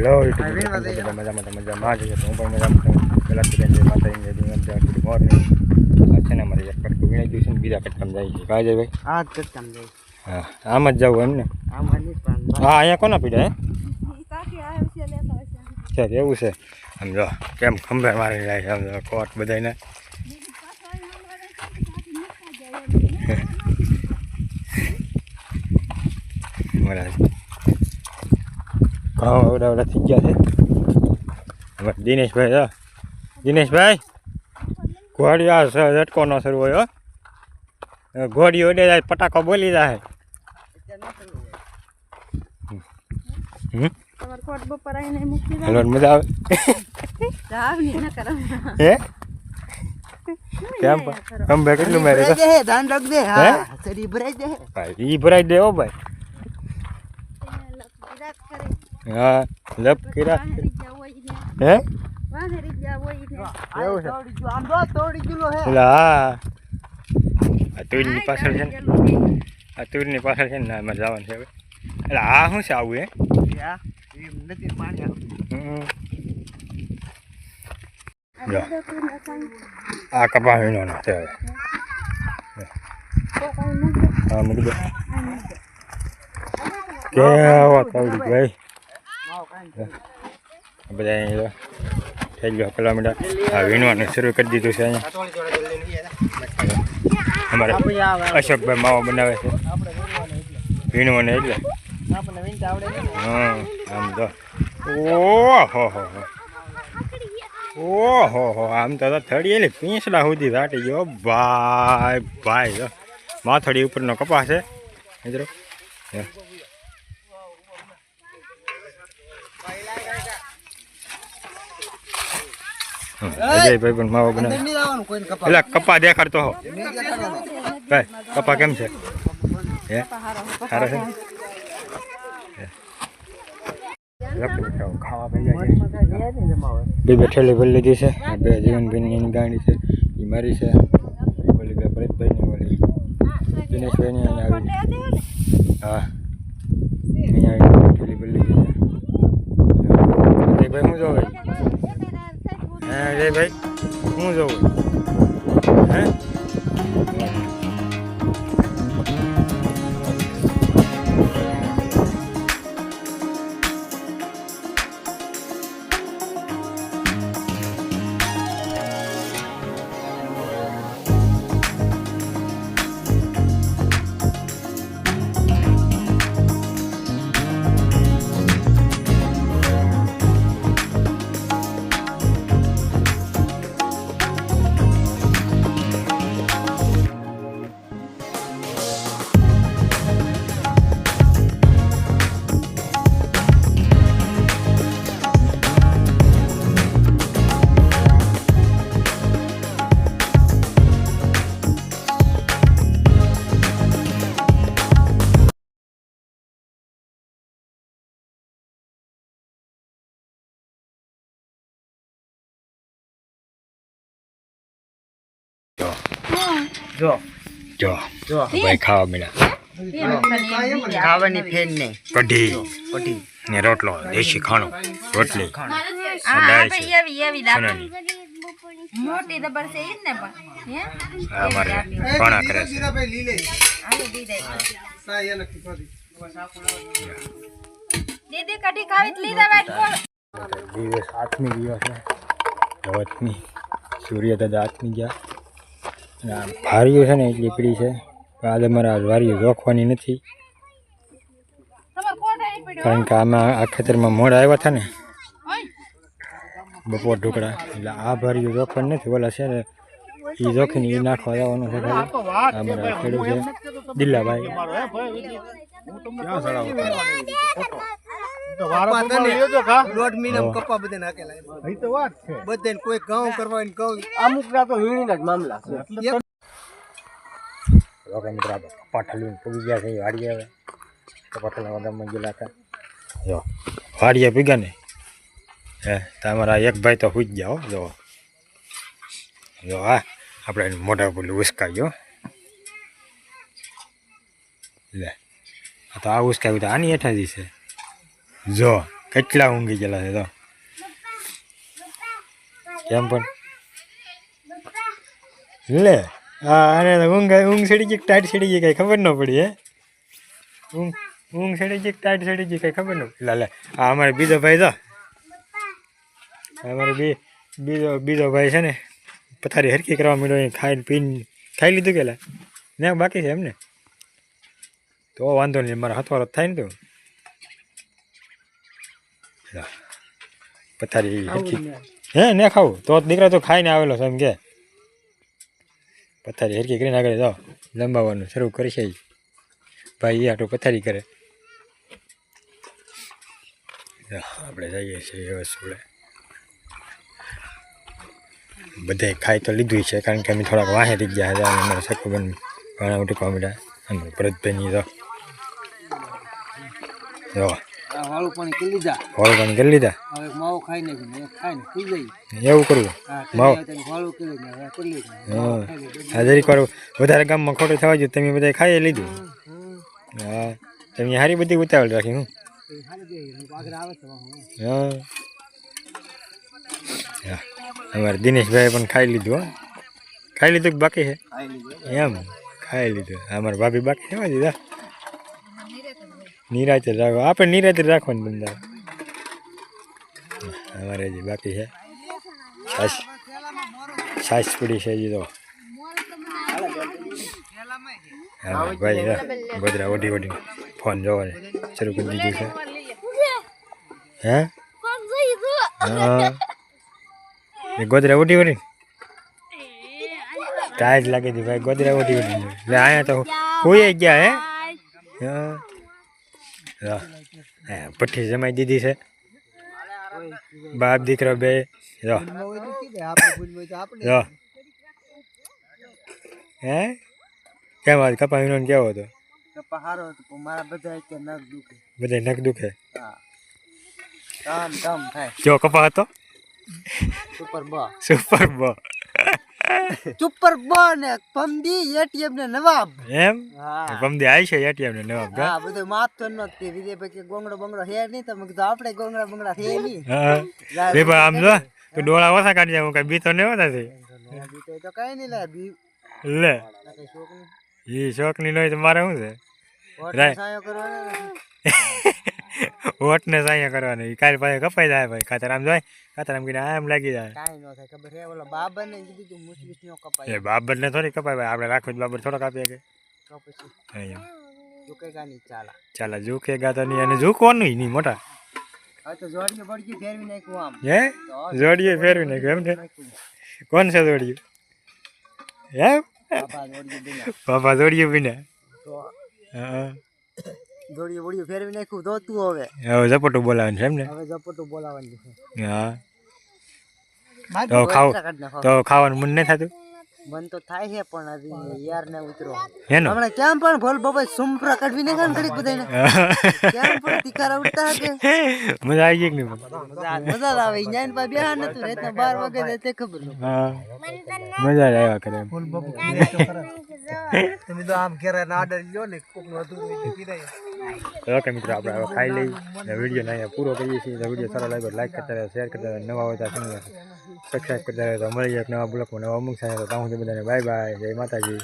Hello YouTube બધા મજામાં મજામાં જ હું પણ મજામાં પહેલાં જય દીવન જય ગુડ મોર્નિંગ આ છે ને અમારે એક કટકું વીણાઈ ગયું છે ને બીજા કટકામાં જાય છે કાં જાય ભાઈ હા જ કરતા જાય હા આમ જ જવું એમ ને આ હા અહીંયા કોના પીડા હે છે એવું છે આમ જો કેમ ખંભે મારી જાય છે આમ કોટ બધાને બરાબર ઘઉં ઓડા ઓડા થઈ ગયા છે હવે દિનેશભાઈ જો દિનેશભાઈ ઘોડી આ સ- ઝટકો ન શરૂ હોય હો ઘોડી ઓડે જાય પટાકો બોલી જાય હમ તમારે કોટ બપોર આવીને મૂકી દો હલો મજા આવે જાવ ને ના કરો હે કેમ ખંભે કેટલું મારે તો ભરાઈ દે ધાન રાખ દે હે? હા શરીર ભરાઈ દે ભાઈ ઈ ભરાઈ દે હો ભાઈ ગુજરાત કરે હા લપ કર્યા. હે? એવું છે? હે. આ તુરની પાછળ છે ને. આ તુરની પાછળ છે ને ના એમાં જવાનું છે હવે. એટલે આ શું છે આવું હે. આ કપા વીણો છે હવે. હા મૂકી દો. કેવો તવડી ભાઈ બધા અહીંયા થઈ ગયો કિલોમીટર આ વીણવાનું શરૂ કરી દીધું છે અહીંયા. અમારે અશોકભાઈ માવો બનાવે છે. વીણવાનું એટલે. હા, આમ તો. ઓહો, હો હો. ઓહો, હો, આમ તો થળીએલી પીંસડા સુધી દાટી ગયો. ભાઈ ભાઈ માથડી ઉપરનો કપાસ છે. મિત્રો હે. હમ, અજયભાઈ પણ માવો બનાવે. એટલે કપા દેખાડતો હો. ભાઈ કપા કેમ છે? હે? સારો છે. બે બેઠેલી ભરી લીધી છે. બે જીવનભાઈની ગાડી છે. એ મારી છે. ઓલી બે ભરતભાઈની ઓલી. દિનેશભાઈની અહીંયા આવી. હા. અહીંયા બેઠેલી ભરી લીધી છે. અજયભાઈ જોવે? હે અજયભાઈ શું જવું હે? જો. જો. જો. ભાઈ ખાવા મળ્યા. ખાવાની ફેન ને. કઢી. કઢી. ને રોટલો દેશી ખાણો રોટલી. મોટી દબર છે ઈ ને પણ. હે? અમારે પાણા કરે છે. આલી દીધે દીદી કઢી ખાવી લીધા વાટ કોણ દિવસ આથમી ગયો છે. સૂર્ય દાદા આથમી ગયા. આ ભારીઓ છે ને, એટલી પડી છે. આ આજે આ વારીઓ જોખવાની નથી. તમાર કારણ કે આમાં આ ખેતરમાં મોડ આવ્યા હતા ને, બપોર ઢોકળા. એટલે આ ભારીઓ જોખવાની નથી. ઓલા છે ને એ જોખીને એ નાખવા જવાનું છે અમારા ખેડૂત છે. દિલ્લાભાઈ. કપા કપા કોઈ ઘઉં કરવા ઘઉં. અમુક ના તો વીણીના જ મામલા છે. ઓકે મિત્ર આપણે પાઠલીને પૂગી ગયા છે એ વાડીએ હવે. પાઠલા ગામમાં ગયેલા હતા જો વાડીએ પૂગ્યા ને. હે તમારા એક ભાઈ તો હુઈ જ ગયા હો જો. જો હા આપણે એને મોઢા પેલું ઉસકાવ્યો લે. આ તો આ ઉસકાવ્યું તો આની હેઠા જ છે. જો, કેટલા ઊંઘી ગયેલા છે તો કેમ પણ? લે હા અરે ઊંઘ ઊંઘ સડી ગઈ ટાઈટ સડી ગઈ કઈ ખબર ન પડી, હે? ઊંઘ ઊંઘ સડી ગઈ ટાઈટ સડી ગઈ કઈ ખબર ન પડી. લે આ અમારે બીજો ભાઈ તો અમારે બી, બીજો બીજો ભાઈ છે ને, પથારી હરકી કરવા માંડ્યો ખાઈને પીને ખાઈ લીધું કે લે ને બાકી છે એમને? તો વાંધો નહીં, મારા હાથવાળો થાય ને તો. પથારી હરખી. હે ને ખાવું. તો જ દીકરા તો ખાઈને આવેલો છે એમ કે. પથારી હરકી કરીને આગળ જાઓ. લંબાવવાનું શરૂ કરશે ઈ. ભાઈ એ આટલું પથારી કરે. આપણે જઈએ છીએ હવે સોળે બધે ખાઈ તો લીધું છે કારણ કે અમે થોડાક વાહે રહી ગયા હતા અને અમારા સખુબન ઘણા ઉઠી મળ્યા અમારા ભરતભાઈની તો. વાળું પાણી કરી લીધા. હોળ પણ કરી લીધા? હવે માવો ખાઈ નાખ્યું મેં ખાઈને સુઈ જઈ એવું કરવું? હા માવો? વાળું કરી હવે કરી લીધું. હા. જરીક વાર વધારે ગામમાં ખોટું થવા જોઈએ તમે બધા ખાઈ લીધું. હા તમે સારી બધી ઉતાવળ રાખી હું. હા. અમારે દિનેશભાઈ પણ ખાઈ લીધું હો. ખાઈ લીધું કે બાકી છે? એમ ખાઈ લીધું. અમારે ભાભી બાકી થવા દીધા નિરાતે રાખો. આપણે નિરાતે રાખવાની બંધા અમારે જે બાકી છે. છાશ છાશ પડી છે હજી તો. હા, ભાઈ. ગોદરા ઓઢી ઓઢી ફોન જોવા શરૂ કરી દીધું છે. હે? હા. ગોદરા ઓઢી ઓઢી? ટાઈટ લાગે છે ભાઈ ગોદરા ઓઢી ઓઢી. અહીંયા તો હોય ગયા, હા. હા. પઠ્ઠી જમાઈ દીધી છે. બાપ દીકરો બે જો. જો. હે? કેમ આજ કપા વિનો કેવો હતો? બધા નખ દુખે. કેવો કપા હતો? સુપર બ. સુપર બ. સુપર બોન પમદી એટીએમ ને નવાબ. એમ? પમદી આવી છે એટીએમ ને નવાબ હા બધું માથતો ન કે વિજય ભાઈ કે ગોંગડો બંગડો હે નહીં તમે કીધું આપણે ગોંગડા બંગડા હે નહીં. હા. રે ભાઈ આમ જો તું ડોળા ઓછા કાઢી જાય હું કઈ બીતો ને હોતા છે બીતો તો કઈ નહીં લે બી. લે. નહીં. એ શોખની લોહી તો મારે શું છે? રાય. સાયો કરવાનો નથી ને સાયા કરવાનું. કાલ પાસે કપાઈ જાય ભાઈ. ખાતર આમ જોય ખાતર આમ કીને આમ લાગી જાય. કાઈ નો થાય ખબર હે ઓલો બાબર ને કીધું તું મુસબીસ નો કપાય એ બાબર ને થોડી કપાય ભાઈ. આપણે રાખવું બાબર થોડો આપીએ કે. તો તું કઈ ગાની ચાલા. ચાલો તો ગાતો નહીં અને ઝૂકવાનું નહીં મોટા. હા તો જોડીએ બળકી ફેરવી નાખ્યું આમ. હે? જોડીએ ફેરવી નાખ્યું એમ છે? કોણ છે જોડીએ? હે? બાપા જોડીએ બિના. બાપા જોડીએ બીને. હા. જોડીએ બોડીએ ફેરવી નાખ્યું તો તું હવે. હવે ઝપટું બોલાવાનું છે એમ ને? હવે ઝપટું બોલાવવાનું છે. હા. તો ખાવ તો ખાવાનું મન નહીં થતું? મન તો થાય છે પણ હજી યાર ને ઉતરો. હમણાં કેમ પણ ભોલ બાબા સુમપરા કાઢવી ને કાન કરી બધાને કેમ પણ તિકારા ઉડતા કે મજા આવી ગઈ કે નહીં? મજા આવે ઈજાન પા બેહા નતું રાતના 12 વાગે દે તે ખબર હા. મજા આવ્યા કરે એમ. તમે તો આમ ઘેરા ના આડર લ્યો ને કોકનું એટલે પીરાય. ઓકે મિત્રો, આપણે હવે ખાઈ લઈ અને વીડિયો અહીંયા પૂરો કરીએ છીએ. વીડિયો સારો લાગ્યો લાઈક કરતા રહે શેર કરતા રહે નવા હોય તો સબસ્ક્રાઈબ કરતા રહે તો મળી જાય નવા બ્લોગમાં નવા અમુક થાય તો ત્યાં બધાને. બાય બાય જય માતાજી.